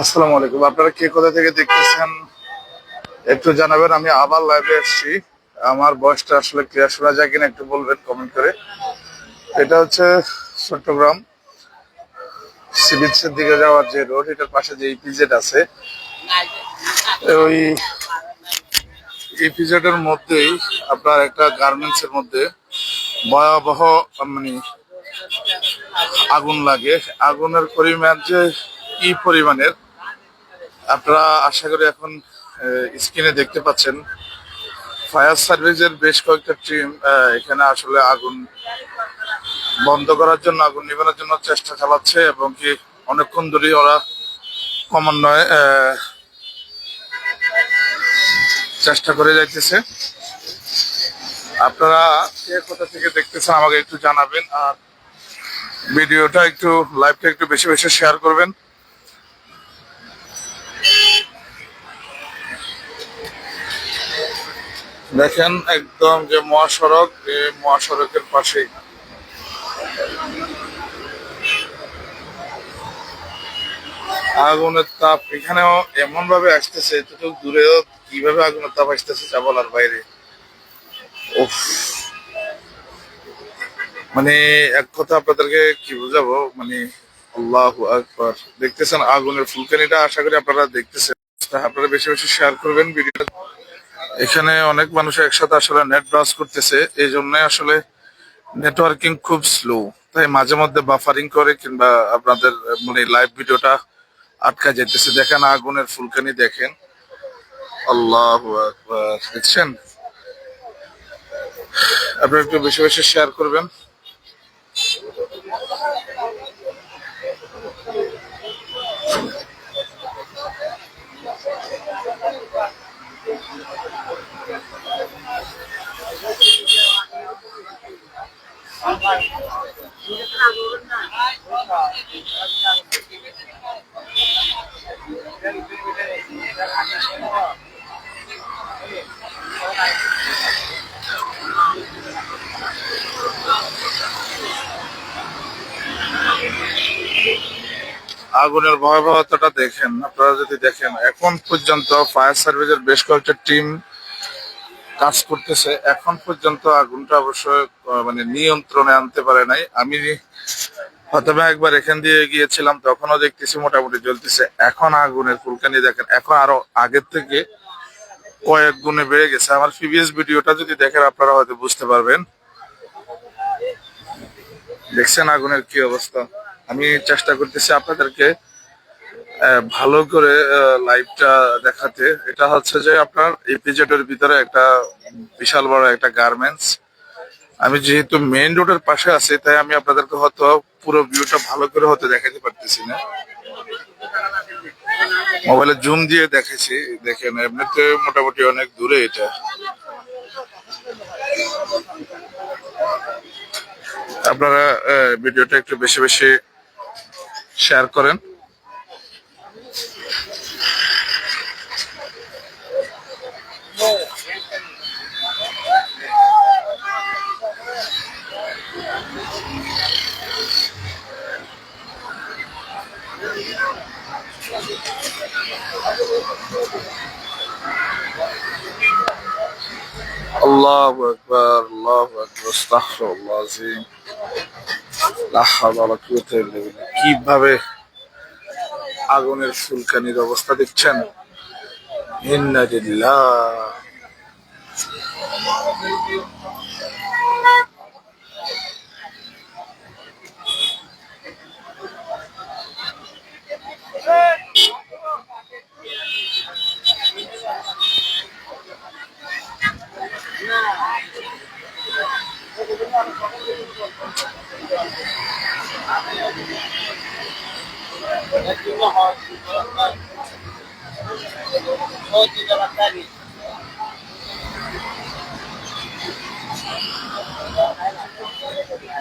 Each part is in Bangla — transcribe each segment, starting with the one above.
আসসালামু আলাইকুম। আপনারা কে কোথা থেকে দেখতেছেন একটু জানাবেন, আমি আবার লাইভে এসেছি আমার বয়সটা আসলে ক্লিয়ার শোনা যায় কিনা একটু বলবেন কমেন্ট করে। এটা হচ্ছে চট্টগ্রাম সি বিচের দিকে যাওয়ার যে রোড, এটার পাশে যে ইপিজেড আছে। ওই ইপিজেড এর মধ্যেই আপনার একটা গার্মেন্টস এর মধ্যে ভয়াবহ মানে আগুন লাগে। আগুনের পরিমাণ যে কি পরিমাণের। আপনারা আশা করি এখন স্ক্রিনে দেখতে পাচ্ছেন। ফায়ার সার্ভিসের বেশ কয়েকটা টিম এখানে আসলে আগুন বন্ধ করার জন্য, আগুন নিবানোর জন্য চেষ্টা চালাচ্ছে এবং কি অনেকক্ষণ ধরেই ওরা ক্রমান্বয়ে চেষ্টা করে যাইতেছে। আপনারা কে কোথা থেকে দেখতেছেন আমাকে একটু জানাবেন, আর ভিডিওটা একটু লাইভটা একটু বেশি বেশি শেয়ার করবেন। দেখেন একদম যে মহাসড়ক মহাসড়কের পাশেই। আগুনের তাপ এখানেও এমন ভাবে আসতেছে, এতটুকু দূরেও কীভাবে আগুনের তাপ আসতেছে যা বাইরে। উফ। মানে এক কথা আপনাদেরকে কি বোঝাবো? মানে আল্লাহ আকবার। দেখতেছেন আগুনের ফুলকানিটা, আশা করি আপনারা দেখতেছেন। আপনারা বেশি বেশি শেয়ার করবেন, ভিডিওটা এখানে অনেক মানুষ একসাথে আসলে নেট ব্রাউজ করতেছে এই জন্য আসলে নেটওয়ার্কিং খুব স্লো তাই মাঝে মধ্যে বাফারিং করে কিংবা আপনাদের মানে লাইভ ভিডিওটা আটকা যেতেছে দেখেন আগুনের ফুলকানি দেখেন। আল্লাহ দেখছেন? আপনারা একটু বেশি বেশি শেয়ার করবেন। আগুনের ভয়াবহতাটা দেখেন আপনারা যদি দেখেন এখন পর্যন্ত ফায়ার সার্ভিসের বেশ কয়েকটা টিম কাজ করতেছে। এখন পর্যন্ত আগুনটা অবশ্যই আহ, মানে নিয়ন্ত্রণে আনতে পারে নাই। আমি বা একবার এখান দিয়ে গিয়েছিলাম তখনও দেখতেছি মোটামুটি জ্বলতেছে। এখন আগুনের ফুলকানি দেখেন এখন আরও আগের থেকে কয়েক গুণে বেড়ে গেছে। আমার প্রিভিয়াস ভিডিওটা যদি দেখেন আপনারা হয়তো বুঝতে পারবেন। দেখছেন আগুনের কি অবস্থা? আমি চেষ্টা করতেছি আপনাদেরকে ভালো করে লাইভটা দেখাতে। এটা হচ্ছে যে আপনার এপিজেডের ভিতরে একটা বিশাল বড় একটা গার্মেন্টস আমি যেহেতু মেইন রোডের পাশে আছি, তাই আমি আপনাদেরকে হয়তো পুরো ভিউটা ভালো করে হয়তো দেখাতে পারতেছি না। মোবাইলে জুম দিয়ে দেখেছি, দেখেন, এমনিতে মোটামুটি অনেক দূরে এটা। আপনারা ভিডিওটা একটু বেশি বেশি শেয়ার করেন। আল্লাহু আকবার আল্লাহু আকবার আস্তাগফিরুল্লাহ আযীম লা হাওলা ওয়ালা কুওয়াতা ইল্লা বিল্লাহ কীভাবে আগুনের ফুলকানির অবস্থা দেখছেন? ইন্না লিল্লাহ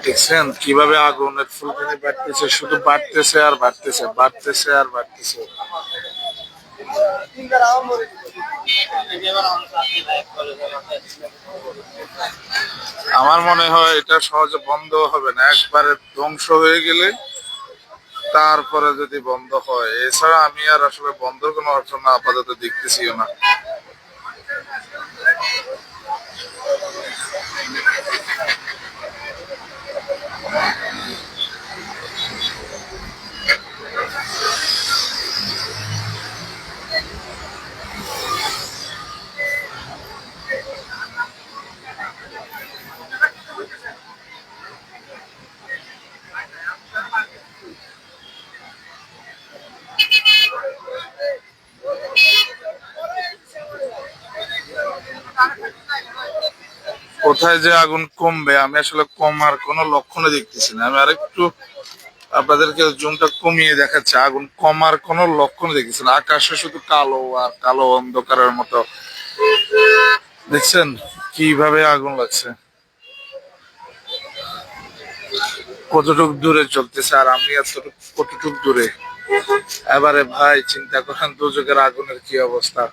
দেখছেন? কীভাবে আগুনের ফুলকানি বাড়তেছে? শুধু বাড়তেছে আর বাড়তেছে বাড়তেছে আর বাড়তেছে। আমার মনে হয় এটা সহজে বন্ধ হবে না। একবারে ধ্বংস হয়ে গেলে তারপরে যদি বন্ধ হয় এছাড়া আমি আর আসলে বন্ধ কোনো অপশন আপাতত দেখতেছিও না। কোথায় যে আগুন কমবে, আমি আসলে কমার কোনো লক্ষণও দেখতেছি না। আমি আরেকটু আপনাদেরকে জুমটা কমিয়ে দেখাচ্ছি। আগুন কমার কোনো লক্ষণ দেখতেছি না। আকাশে শুধু কালো আর কালো অন্ধকারের মতো। দেখছেন কীভাবে আগুন লাগছে? কতটুক দূরে চলতেছে আর আমি এতটুক কতটুক দূরে? এবারে ভাই, চিন্তা করেন দুযোগের আগুনের কি অবস্থা?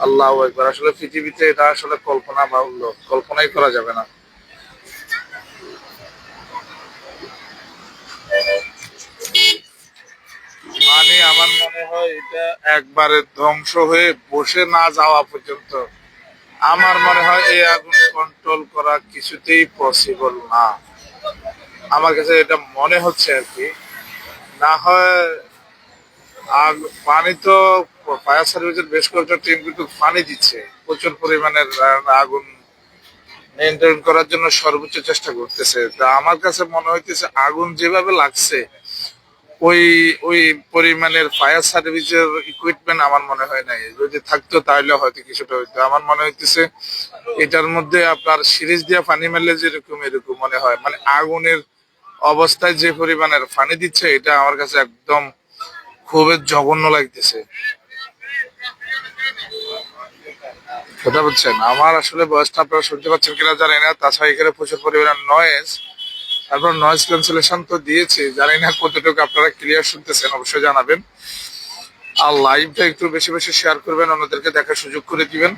আল্লাহ একবার আসলে পৃথিবীতে এটা আসলে কল্পনা বাহুল্য। কল্পনাই করা যাবে না। মানে আমার মনে হয় এটা একবারে ধ্বংস হয়ে বসে না যাওয়া পর্যন্ত। আমার মনে হয় এই আগুন কন্ট্রোল করা কিছুতেই পসিবল না। আমার কাছে এটা মনে হচ্ছে আর কি। না হয় পানি তো ফায়ার সার্ভিসের বেশ কয়েকটা টিম কিন্তু পানি দিচ্ছে। প্রচুর পরিমাণের আগুন নিয়ন্ত্রণ করার জন্য সর্বোচ্চ চেষ্টা করতেছে। তা আমার কাছে মনে হইতেছে আগুন যেভাবে লাগছে, ওই ওই পরিমাণের ফায়ার সার্ভিসের ইকুইপমেন্ট আমার মনে হয় নাই। যদি থাকতো তাহলে হয়তো কিছুটা হইতো। আমার মনে হইতেছে এটার মধ্যে আপনার সিরিজ দিয়ে পানি মেলে যেরকম এরকম মনে হয়। মানে আগুনের অবস্থায় যে পরিমাণের পানি দিচ্ছে, এটা আমার কাছে একদম খুবই জঘন্য লাগতেছে। কথা বলছেন। আমার আসলে বয়সটা আপনারা শুনতে পাচ্ছেন কিনা জানি না, তাছাড়া এখানে প্রচুর পরিমাণে নয়েজ তারপর নয়েজ ক্যান্সেলেশন তো দিয়েছে, জানি না কতটুকু আপনারা ক্লিয়ার শুনতেছেন, অবশ্যই জানাবেন। আর লাইভটা একটু বেশি বেশি শেয়ার করবেন, অন্যদেরকে দেখার সুযোগ করে দিবেন।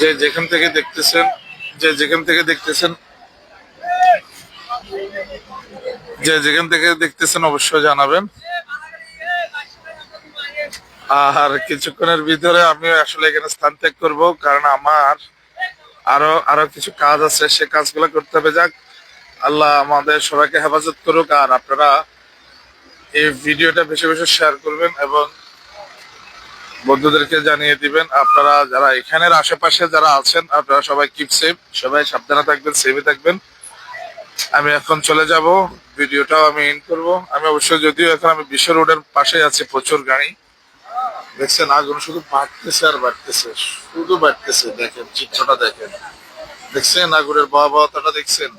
যে যেখান থেকে দেখতেছেন, যে যেখান থেকে দেখতেছেন যে যেখান থেকে দেখতেছেন অবশ্যই জানাবেন। আর কিছুক্ষণের ভিতরে আমি আসলে এখানে স্থান ত্যাগ করব, কারণ আমার আরও আরও কিছু কাজ আছে, সে কাজগুলো করতে হবে। যাক, আল্লাহ আমাদের সবাইকে হেফাজত করুক, আর আপনারা এই ভিডিওটা বেশি বেশি শেয়ার করবেন এবং বন্ধুদেরকে জানিয়ে দিবেন, আপনারা যারা এখানের আশেপাশে যারা আছেন, আপনারা সবাই কিপ সেফ সবাই সাবধানে থাকবেন সেভে থাকবেন। আমি এখন চলে যাব। ভিডিওটাও আমি ইন করব। আমি অবশ্যই যদিও এখন আমি বিশ্ব রোডের পাশে আছি, প্রচুর গাড়ি। দেখছেন, আগুন শুধু বাড়তেছে আর বাড়তেছে, শুধু বাড়তেছে। দেখেন, চিত্রটা দেখেন। দেখছেন, আগুনের ভয়াবহতাটা দেখছেন?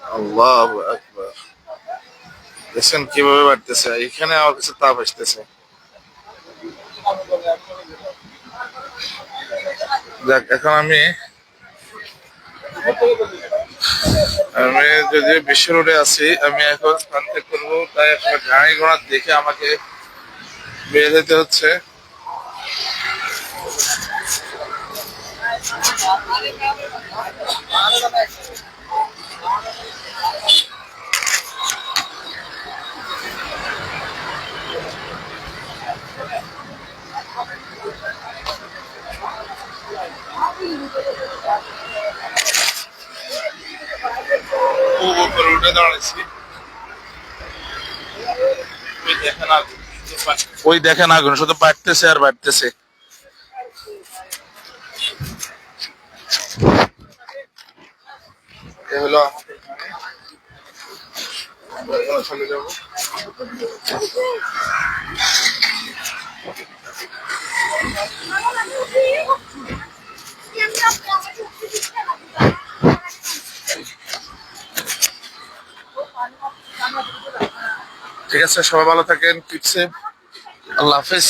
আল্লাহ আকবার। দেখছেন কীভাবে বাড়তেছে? এখানে আমার কাছে তাপ আসতেছে। যাক এখন আমি আমি যদি বিশ্ব রোডে আছি আমি এখন স্থান ত্যাগ করব, তাই আসলে গাড়ি ঘোড়া দেখে আমাকে বের যেতে হচ্ছে। ও উপরে উঠে দাঁড়াইছি ওই দেখেন আগুন ওই দেখেন আগুন শুধু বাড়তেছে আর বাড়তেছে। হলো চলে যাব। ঠিক আছে সবাই ভালো থাকেন আল্লাহ হাফেজ।